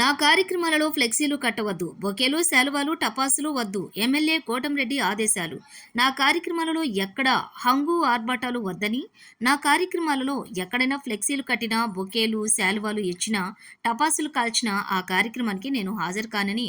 నా కార్యక్రమాలలో ఫ్లెక్సీలు కట్టవద్దు బొకేలు శాలువాలు టపాసులు వద్దు ఎమ్మెల్యే కోటంరెడ్డి ఆదేశాలు. నా కార్యక్రమాలలో ఎక్కడ హంగు ఆర్భాటాలు వద్దని నా కార్యక్రమాలలో ఎక్కడైనా ఫ్లెక్సీలు కట్టినా బొకేలు శాలువాలు ఇచ్చినా టపాసులు కాల్చినా ఆ కార్యక్రమానికి నేను హాజరు కానని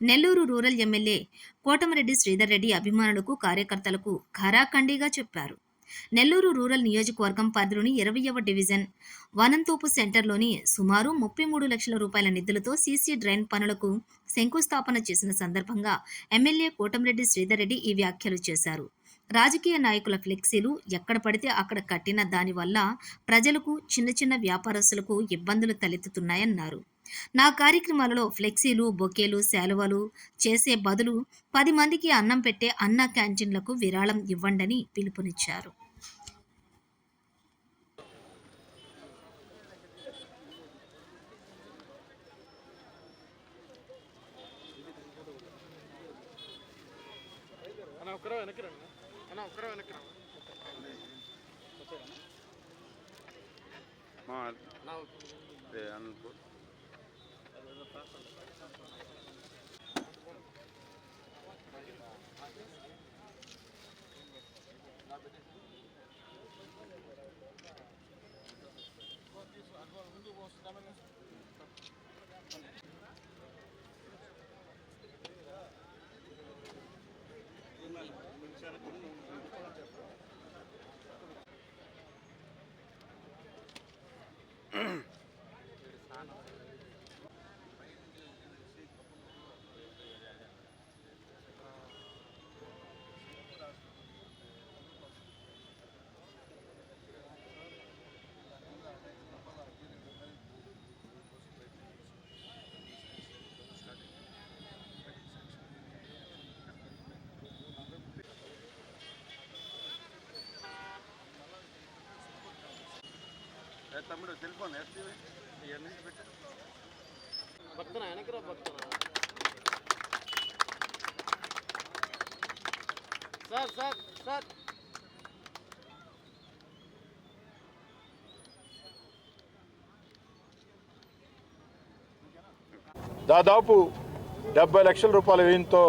నెల్లూరు రూరల్ ఎమ్మెల్యే కోటమరెడ్డి శ్రీధర్ రెడ్డి అభిమానులకు కార్యకర్తలకు ఖరాఖండిగా చెప్పారు. నెల్లూరు రూరల్ నియోజకవర్గం పరిధిలోని ఇరవయవ డివిజన్ వనంతోపు సెంటర్లోని సుమారు ముప్పై మూడు లక్షల రూపాయల నిధులతో సీసీ డ్రైన్ పనులకు శంకుస్థాపన చేసిన సందర్భంగా ఎమ్మెల్యే కోటంరెడ్డి శ్రీధర్ రెడ్డి ఈ వ్యాఖ్యలు చేశారు. రాజకీయ నాయకుల ఫ్లెక్సీలు ఎక్కడ పడితే అక్కడ కట్టిన దానివల్ల ప్రజలకు చిన్న చిన్న వ్యాపారస్తులకు ఇబ్బందులు తలెత్తుతున్నాయన్నారు. నా కార్యక్రమాలలో ఫ్లెక్సీలు బొకేలు శాలువలు చేసే బదులు పది మందికి అన్నం పెట్టే అన్న క్యాంటీన్లకు విరాళం ఇవ్వండని పిలుపునిచ్చారు. ఒక్కరో వెనక్కి రండి అన్న ఒక్కరో వెనక్కి రండి మా నా అదే తమ్ముడు టెలిఫోన్ ఎస్టీవీ ఇవన్నీ పెట్టు భక్తన? వెనక్కి రా భక్తన? Sir sir sir. దాదాపు డెబ్బై లక్షల రూపాయల వ్యయంతో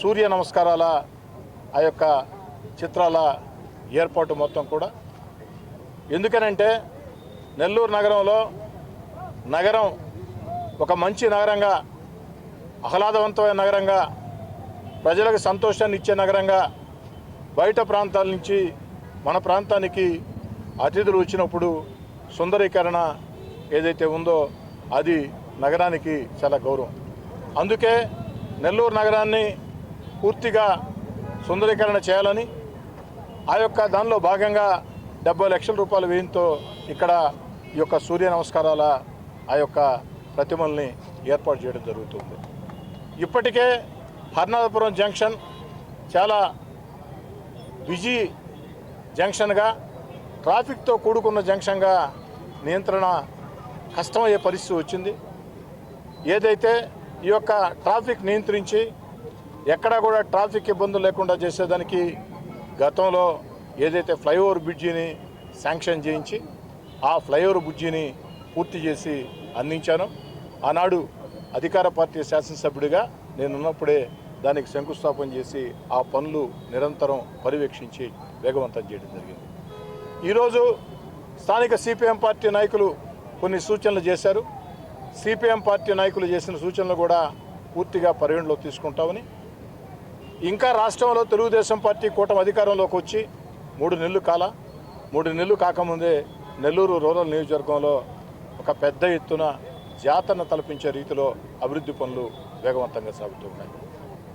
సూర్య నమస్కారాల ఆ యొక్క చిత్రాల ఏర్పాటు మొత్తం కూడా. ఎందుకనంటే నెల్లూరు నగరంలో నగరం ఒక మంచి నగరంగా ఆహ్లాదవంతమైన నగరంగా ప్రజలకు సంతోషాన్ని ఇచ్చే నగరంగా బయట ప్రాంతాల నుంచి మన ప్రాంతానికి అతిథులు వచ్చినప్పుడు సుందరీకరణ ఏదైతే ఉందో అది నగరానికి చాలా గౌరవం. అందుకే నెల్లూరు నగరాన్ని పూర్తిగా సుందరీకరణ చేయాలని ఆ యొక్క దానిలో భాగంగా డెబ్బై లక్షల రూపాయల వ్యయంతో ఇక్కడ ఈ యొక్క సూర్య నమస్కారాల ఆ యొక్క ప్రతిమల్ని ఏర్పాటు చేయడం జరుగుతుంది. ఇప్పటికే హర్నాథపురం జంక్షన్ చాలా బిజీ జంక్షన్గా ట్రాఫిక్తో కూడుకున్న జంక్షన్గా నియంత్రణ కష్టమయ్యే పరిస్థితి వచ్చింది. ఏదైతే ఈ యొక్క ట్రాఫిక్ నియంత్రించి ఎక్కడా కూడా ట్రాఫిక్ ఇబ్బందులు లేకుండా చేసేదానికి గతంలో ఏదైతే ఫ్లైఓవర్ బ్రిడ్జిని శాంక్షన్ చేయించి ఆ ఫ్లైఓవర్ బుజ్జిని పూర్తి చేసి అందించాను. ఆనాడు అధికార పార్టీ శాసనసభ్యుడిగా నేను ఉన్నప్పుడే దానికి శంకుస్థాపన చేసి ఆ పనులు నిరంతరం పర్యవేక్షించి వేగవంతం చేయడం జరిగింది. ఈరోజు స్థానిక సిపిఎం పార్టీ నాయకులు కొన్ని సూచనలు చేశారు. సిపిఎం పార్టీ నాయకులు చేసిన సూచనలు కూడా పూర్తిగా పరిగణలో తీసుకుంటామని. ఇంకా రాష్ట్రంలో తెలుగుదేశం పార్టీ కూటమి అధికారంలోకి వచ్చి మూడు నెలలు కాల మూడు నెలలు కాకముందే నెల్లూరు రూరల్ నియోజకవర్గంలో ఒక పెద్ద ఎత్తున జాతరను తలపించే రీతిలో అభివృద్ధి పనులు వేగవంతంగా సాగుతున్నాయి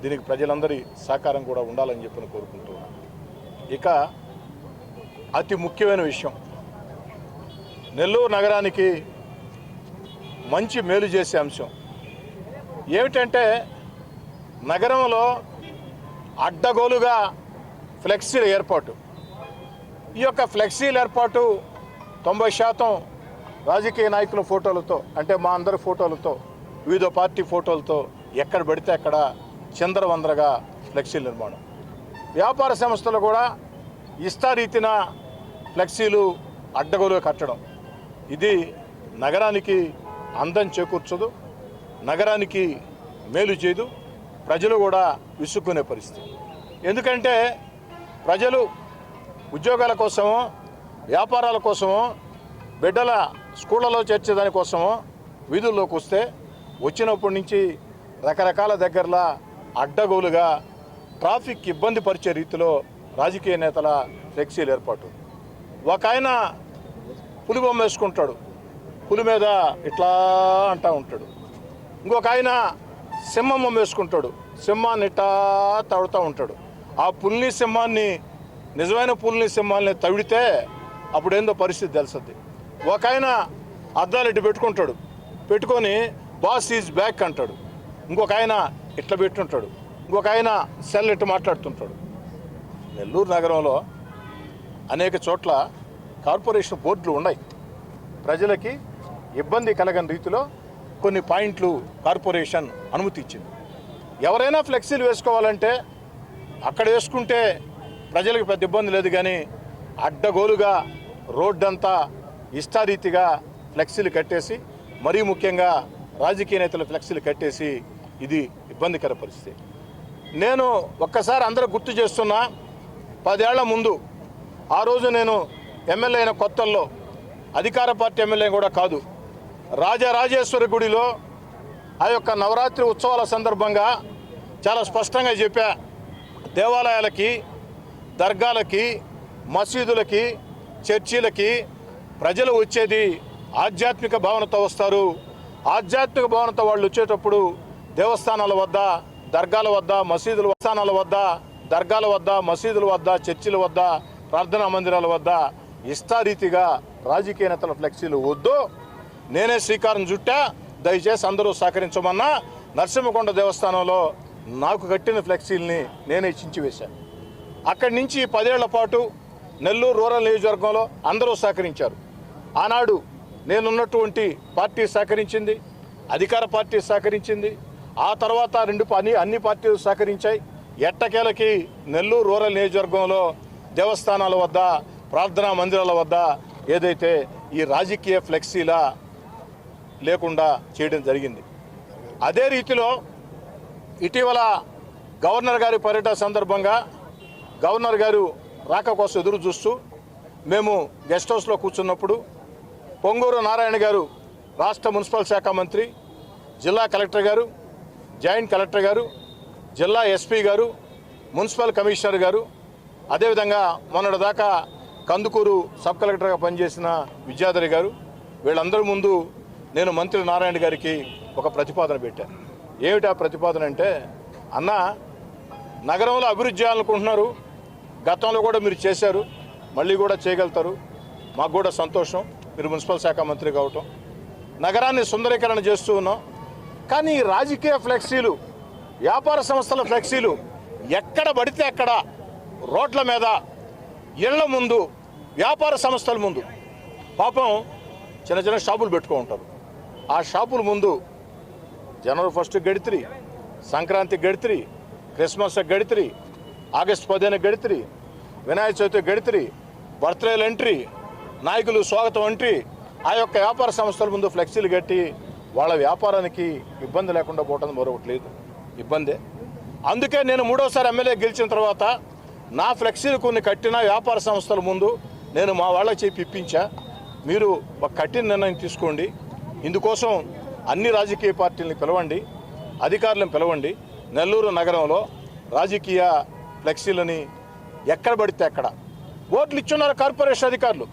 దీనికి ప్రజలందరి సహకారం కూడా ఉండాలని చెప్పి కోరుకుంటున్నాను ఇక అతి ముఖ్యమైన విషయం నెల్లూరు నగరానికి మంచి మేలు చేసే అంశం ఏమిటంటే నగరంలో అడ్డగోలుగా ఫ్లెక్సీల ఏర్పాటు. ఈ యొక్క ఫ్లెక్సీల ఏర్పాటు తొంభై శాతం రాజకీయ నాయకుల ఫోటోలతో అంటే మా అందరి ఫోటోలతో వివిధ పార్టీ ఫోటోలతో ఎక్కడ పడితే అక్కడ చంద్రవందరగా ఫ్లెక్సీల నిర్మాణం. వ్యాపార సంస్థలు కూడా ఇష్టారీతిన ఫ్లెక్సీలు అడ్డగోలు కట్టడం. ఇది నగరానికి అందం చేకూర్చదు నగరానికి మేలు చేయదు ప్రజలు కూడా విసుక్కునే పరిస్థితి. ఎందుకంటే ప్రజలు ఉద్యోగాల కోసమో వ్యాపారాల కోసము బిడ్డల స్కూళ్ళలో చేర్చేదాని కోసము వీధుల్లోకి వస్తే వచ్చినప్పటి నుంచి రకరకాల దగ్గరలా అడ్డగోలుగా ట్రాఫిక్ ఇబ్బంది పరిచే రీతిలో రాజకీయ నేతల ఫ్లెక్సీలు ఏర్పాటు. ఒక ఆయన పులి బొమ్మ వేసుకుంటాడు. పులి మీద ఇట్లా అంటా ఉంటాడు. ఇంకొక ఆయన సింహం బొమ్మ వేసుకుంటాడు. సింహాన్ని ఇట్టా తడుతూ ఉంటాడు. ఆ పుల్ని సింహాన్ని నిజమైన పుల్ని సింహాన్ని తవిడితే అప్పుడు ఏందో పరిస్థితి తెలుస్తుంది. ఒక ఆయన అద్దాలు ఇటు పెట్టుకుంటాడు. పెట్టుకొని బాస్ ఈజ్ బ్యాక్ అంటాడు. ఇంకొక ఆయన ఇట్లా పెట్టుంటాడు. ఇంకొక ఆయన సెల్ ఇట్టు మాట్లాడుతుంటాడు. నెల్లూరు నగరంలో అనేక చోట్ల కార్పొరేషన్ బోర్డులు ఉన్నాయి. ప్రజలకి ఇబ్బంది కలగని రీతిలో కొన్ని పాయింట్లు కార్పొరేషన్ అనుమతి ఇచ్చింది. ఎవరైనా ఫ్లెక్సీలు వేసుకోవాలంటే అక్కడ వేసుకుంటే ప్రజలకు పెద్ద ఇబ్బంది లేదు కానీ అడ్డగోలుగా రోడ్డంతా ఇష్టారీతిగా ఫ్లెక్సీలు కట్టేసి మరీ ముఖ్యంగా రాజకీయ నేతల ఫ్లెక్సీలు కట్టేసి ఇది ఇబ్బందికర పరిస్థితి. నేను ఒక్కసారి అందరూ గుర్తు చేస్తున్నా పదేళ్ళ ముందు ఆ రోజు నేను ఎమ్మెల్యే అయిన కొత్తల్లో అధికార పార్టీ ఎమ్మెల్యే కూడా కాదు రాజరాజేశ్వరి గుడిలో ఆ యొక్క నవరాత్రి ఉత్సవాల సందర్భంగా చాలా స్పష్టంగా చెప్పా దేవాలయాలకి దర్గాలకి మసీదులకి చర్చిలకి ప్రజలు వచ్చేది ఆధ్యాత్మిక భావనతో వస్తారు. ఆధ్యాత్మిక భావనతో వాళ్ళు వచ్చేటప్పుడు దేవస్థానాల వద్ద దర్గాల వద్ద మసీదుల స్థానాల వద్ద దర్గాల వద్ద మసీదుల వద్ద చర్చిల వద్ద ప్రార్థనా మందిరాల వద్ద ఇష్టారీతిగా రాజకీయ నేతల ఫ్లెక్సీలు వద్దు. నేనే శ్రీకారం చుట్టా దయచేసి అందరూ సహకరించమన్నా నరసింహకొండ దేవస్థానంలో నాకు కట్టిన ఫ్లెక్సీల్ని నేనే చించివేశాను. అక్కడి నుంచి పదేళ్ళ పాటు నెల్లూరు రూరల్ నియోజకవర్గంలో అందరూ సహకరించారు. ఆనాడు నేనున్నటువంటి పార్టీ సహకరించింది అధికార పార్టీ సహకరించింది ఆ తర్వాత రెండు అన్ని అన్ని పార్టీలు సహకరించాయి. ఎట్టకేలకి నెల్లూరు రూరల్ నియోజకవర్గంలో దేవస్థానాల వద్ద ప్రార్థనా మందిరాల వద్ద ఏదైతే ఈ రాజకీయ ఫ్లెక్సీలా లేకుండా చేయడం జరిగింది. అదే రీతిలో ఇటీవల గవర్నర్ గారి పర్యటన సందర్భంగా గవర్నర్ గారు రాక కోసం ఎదురు చూస్తూ. మేము గెస్ట్ హౌస్లో కూర్చున్నప్పుడు పొంగూరు నారాయణ గారు రాష్ట్ర మున్సిపల్ శాఖ మంత్రి జిల్లా కలెక్టర్ గారు జాయింట్ కలెక్టర్ గారు జిల్లా ఎస్పీ గారు మున్సిపల్ కమిషనర్ గారు అదేవిధంగా మొన్నటి దాకా కందుకూరు సబ్ కలెక్టర్గా పనిచేసిన విద్యాధరి గారు వీళ్ళందరి ముందు నేను మంత్రి నారాయణ గారికి ఒక ప్రతిపాదన పెట్టాను. ఏమిటి ఆ ప్రతిపాదన అంటే అన్న నగరంలో అభివృద్ధి చేయాలనుకుంటున్నారు గతంలో కూడా మీరు చేశారు మళ్ళీ కూడా చేయగలుగుతారు. మాకు కూడా సంతోషం మీరు మున్సిపల్ శాఖ మంత్రి కావటం. నగరాన్ని సుందరీకరణ చేస్తూ ఉన్నాం. కానీ రాజకీయ ఫ్లెక్సీలు వ్యాపార సంస్థల ఫ్లెక్సీలు ఎక్కడ పడితే అక్కడ రోడ్ల మీద ఇళ్ళ ముందు వ్యాపార సంస్థల ముందు పాపం చిన్న చిన్న షాపులు పెట్టుకో ఉంటారు. ఆ షాపుల ముందు జనవరి ఫస్ట్ గడితిరి సంక్రాంతి గడితిరి క్రిస్మస్ గడితిరి ఆగస్ట్ పదిహేను గడితిరి వినాయక చవితి గడిత్రి బర్త్డేలు ఎంట్రీ నాయకులు స్వాగతం ఎంట్రీ ఆ యొక్క వ్యాపార సంస్థల ముందు ఫ్లెక్సీలు కట్టి వాళ్ళ వ్యాపారానికి ఇబ్బంది లేకుండా పోవటం మరొకటి లేదు. ఇబ్బందే. అందుకే నేను మూడోసారి ఎమ్మెల్యే గెలిచిన తర్వాత నా ఫ్లెక్సీలు కొన్ని కట్టిన వ్యాపార సంస్థల ముందు నేను మా వాళ్ళకి చెప్పి ఇప్పించా. మీరు ఒక కఠిన నిర్ణయం తీసుకోండి. ఇందుకోసం అన్ని రాజకీయ పార్టీలను పిలవండి. అధికారులను పిలవండి. నెల్లూరు నగరంలో రాజకీయ ఫ్లెక్సీలని ఎక్కడ పడితే అక్కడ. ఓట్లు ఇచ్చున్నారు కార్పొరేషన్ అధికారులు.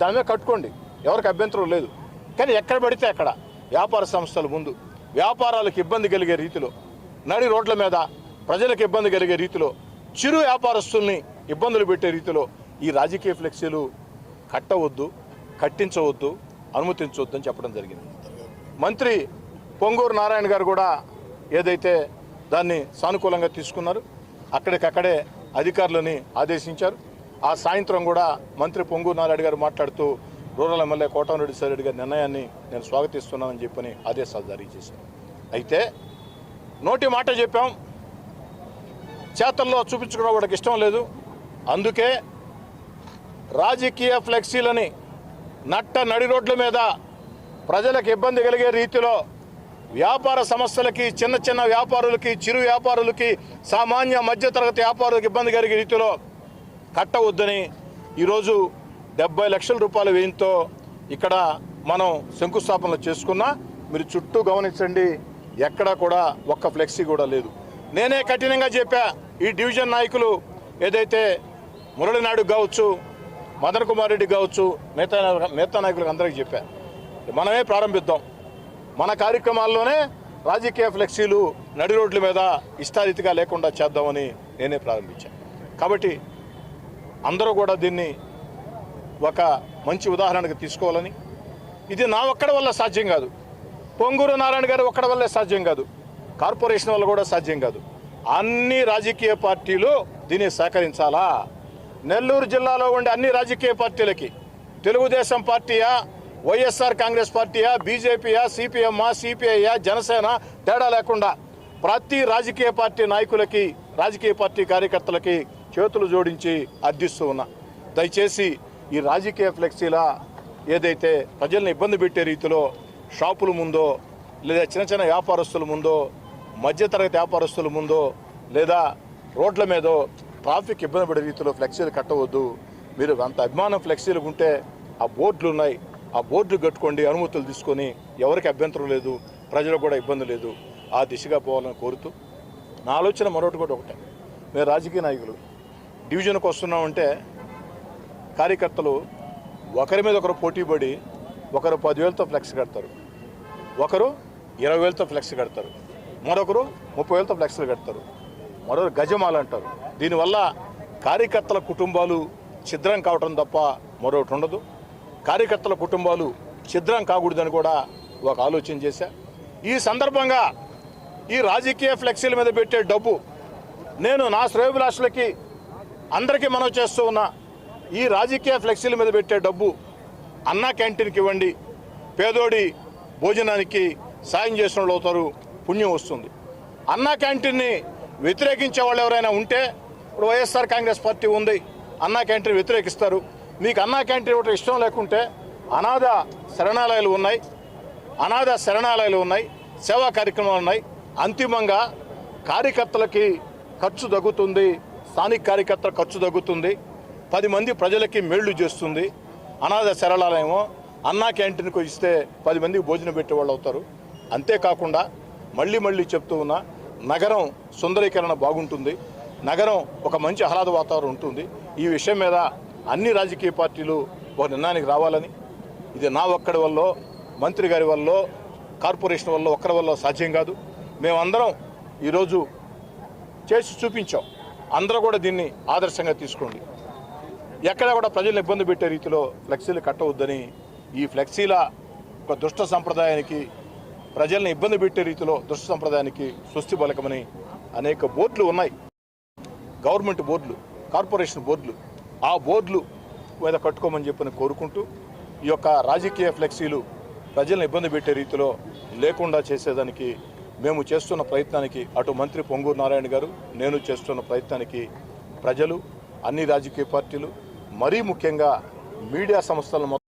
దాని మీద కట్టుకోండి. ఎవరికి అభ్యంతరం లేదు. కానీ ఎక్కడ పడితే అక్కడ. వ్యాపార సంస్థల ముందు. వ్యాపారాలకు ఇబ్బంది కలిగే రీతిలో. నడి రోడ్ల మీద ప్రజలకు ఇబ్బంది కలిగే రీతిలో. చిరు వ్యాపారస్తుల్ని ఇబ్బందులు పెట్టే రీతిలో ఈ రాజకీయ ఫ్లెక్సీలు కట్టవద్దు కట్టించవద్దు అనుమతించవద్దు అని చెప్పడం జరిగింది. మంత్రి పొంగూరు నారాయణ గారు కూడా ఏదైతే దాన్ని సానుకూలంగా తీసుకున్నారు అక్కడికక్కడే అధికారులని ఆదేశించారు. ఆ సాయంత్రం కూడా మంత్రి పొంగు నారాయణ గారు మాట్లాడుతూ రూరల్ ఎమ్మెల్యే కోటమిరెడ్డి సారెడ్డి గారి నిర్ణయాన్ని నేను స్వాగతిస్తున్నానని చెప్పని ఆదేశాలు జారీ చేశాను అయితే నోటి మాట చెప్పాం. చేతల్లో చూపించుకోవడం వాడికి ఇష్టం లేదు. అందుకే రాజకీయ ఫ్లెక్సీలని నట్ట నడి రోడ్ల మీద ప్రజలకు ఇబ్బంది కలిగే రీతిలో వ్యాపార సంస్థలకి చిన్న చిన్న వ్యాపారులకి చిరు వ్యాపారులకి సామాన్య మధ్యతరగతి వ్యాపారులకు ఇబ్బంది కలిగే రీతిలో కట్టవద్దని ఈరోజు డెబ్బై లక్షల రూపాయల వ్యయంతో ఇక్కడ మనం శంకుస్థాపనలు చేసుకున్నా మీరు చుట్టూ గమనించండి ఎక్కడా కూడా ఒక్క ఫ్లెక్సీ కూడా లేదు. నేనే కఠినంగా చెప్పా ఈ డివిజన్ నాయకులు ఏదైతే మురళినాయుడు కావచ్చు మదన్ కుమార్ రెడ్డి కావచ్చు మిగతా మిగతా నాయకులకు అందరికీ చెప్పా. మనమే ప్రారంభిద్దాం. మన కార్యక్రమాల్లోనే రాజకీయ ఫ్లెక్సీలు నడి రోడ్ల మీద ఇష్టారీతిగా లేకుండా చేద్దామని నేనే ప్రారంభించాను. కాబట్టి అందరూ కూడా దీన్ని ఒక మంచి ఉదాహరణకు తీసుకోవాలని. ఇది నా ఒక్కడి వల్ల సాధ్యం కాదు. పొంగూరు నారాయణ గారు ఒక్కడి వల్లే సాధ్యం కాదు. కార్పొరేషన్ వల్ల కూడా సాధ్యం కాదు. అన్ని రాజకీయ పార్టీలు దీన్ని సహకరించాలా? నెల్లూరు జిల్లాలో ఉండే అన్ని రాజకీయ పార్టీలకి తెలుగుదేశం పార్టీయా వైఎస్ఆర్ కాంగ్రెస్ పార్టీయా బీజేపీయా సిపిఎమ్మా సిపిఐయా జనసేన తేడా లేకుండా ప్రతి రాజకీయ పార్టీ నాయకులకి రాజకీయ పార్టీ కార్యకర్తలకి చేతులు జోడించి అర్థిస్తూ ఉన్నా. దయచేసి ఈ రాజకీయ ఫ్లెక్సీల ఏదైతే ప్రజల్ని ఇబ్బంది పెట్టే రీతిలో షాపుల ముందో లేదా చిన్న చిన్న వ్యాపారస్తుల ముందో మధ్యతరగతి వ్యాపారస్తుల ముందో లేదా రోడ్ల మీదో ట్రాఫిక్ ఇబ్బంది పడే రీతిలో ఫ్లెక్సీలు కట్టవద్దు. మీరు అంత అభిమానం ఫ్లెక్సీలు ఉంటే ఆ బోర్డులు ఉన్నాయి. ఆ బోర్డు కట్టుకోండి అనుమతులు తీసుకొని ఎవరికి అభ్యంతరం లేదు ప్రజలకు కూడా ఇబ్బంది లేదు ఆ దిశగా పోవాలని కోరుతూ నా ఆలోచన మరొకటి కూడా ఒకటే. మేము రాజకీయ నాయకులు. డివిజన్కి వస్తున్నామంటే కార్యకర్తలు ఒకరి మీద ఒకరు పోటీ పడి ఒకరు పదివేలతో ఫ్లెక్స్ కడతారు. ఒకరు ఇరవై వేలతో ఫ్లెక్స్ కడతారు. మరొకరు ముప్పై వేలతో ఫ్లెక్స్లు కడతారు. మరొకరు గజమాల అంటారు. దీనివల్ల కార్యకర్తల కుటుంబాలు ఛిద్రం కావటం తప్ప మరొకటి ఉండదు. కార్యకర్తల కుటుంబాలు ఛిద్రం కాకూడదని కూడా ఒక ఆలోచన చేశా. ఈ సందర్భంగా ఈ రాజకీయ ఫ్లెక్సీల మీద పెట్టే డబ్బు నేను నా శ్రేయభిలాషులకి అందరికీ మనం చేస్తూ ఉన్నా ఈ రాజకీయ ఫ్లెక్సీల మీద పెట్టే డబ్బు అన్నా క్యాంటీన్కి ఇవ్వండి పేదోడి భోజనానికి సాయం చేసిన వాళ్ళు అవుతారు పుణ్యం వస్తుంది. అన్నా క్యాంటీన్ని వ్యతిరేకించే వాళ్ళు ఎవరైనా ఉంటే ఇప్పుడు వైఎస్ఆర్ కాంగ్రెస్ పార్టీ ఉంది అన్నా క్యాంటీన్ వ్యతిరేకిస్తారు. మీకు అన్నా క్యాంటీన్ ఇవ్వటం ఇష్టం లేకుంటే అనాథ శరణాలయాలు ఉన్నాయి అనాథ శరణాలయాలు ఉన్నాయి సేవా కార్యక్రమాలు ఉన్నాయి. అంతిమంగా కార్యకర్తలకి ఖర్చు తగ్గుతుంది స్థానిక కార్యకర్తల ఖర్చు తగ్గుతుంది. పది మంది ప్రజలకి మేళ్ళు చేస్తుంది. అనాథ శరణాలయమో అన్నా క్యాంటీన్కు ఇస్తే పది మందికి భోజనం పెట్టేవాళ్ళు అవుతారు. అంతేకాకుండా మళ్ళీ మళ్ళీ చెప్తూ ఉన్నా నగరం సుందరీకరణ బాగుంటుంది. నగరం ఒక మంచి ఆహ్లాద వాతావరణం ఉంటుంది. ఈ విషయం మీద అన్ని రాజకీయ పార్టీలు ఒక నిర్ణయానికి రావాలని ఇది నా ఒక్కడి వల్ల మంత్రి గారి వల్ల కార్పొరేషన్ వల్ల ఒక్కరి వల్ల సాధ్యం కాదు. మేమందరం ఈరోజు చేసి చూపించాం. అందరూ కూడా దీన్ని ఆదర్శంగా తీసుకోండి. ఎక్కడ కూడా ప్రజలను ఇబ్బంది పెట్టే రీతిలో ఫ్లెక్సీలు కట్టవద్దని ఈ ఫ్లెక్సీల ఒక దుష్ట సంప్రదాయానికి ప్రజల్ని ఇబ్బంది పెట్టే రీతిలో దుష్ట సంప్రదాయానికి స్వస్తి పలకమని అనేక బోర్డులు ఉన్నాయి. గవర్నమెంట్ బోర్డులు కార్పొరేషన్ బోర్డులు. ఆ బోర్డులు మీద కట్టుకోమని చెప్పని కోరుకుంటూ ఈ యొక్క రాజకీయ ఫ్లెక్సీలు ప్రజలను ఇబ్బంది పెట్టే రీతిలో లేకుండా చేసేదానికి మేము చేస్తున్న ప్రయత్నానికి అటు మంత్రి పొంగూరు నారాయణ గారు నేను చేస్తున్న ప్రయత్నానికి ప్రజలు అన్ని రాజకీయ పార్టీలు మరీ ముఖ్యంగా మీడియా సంస్థలను మొత్తం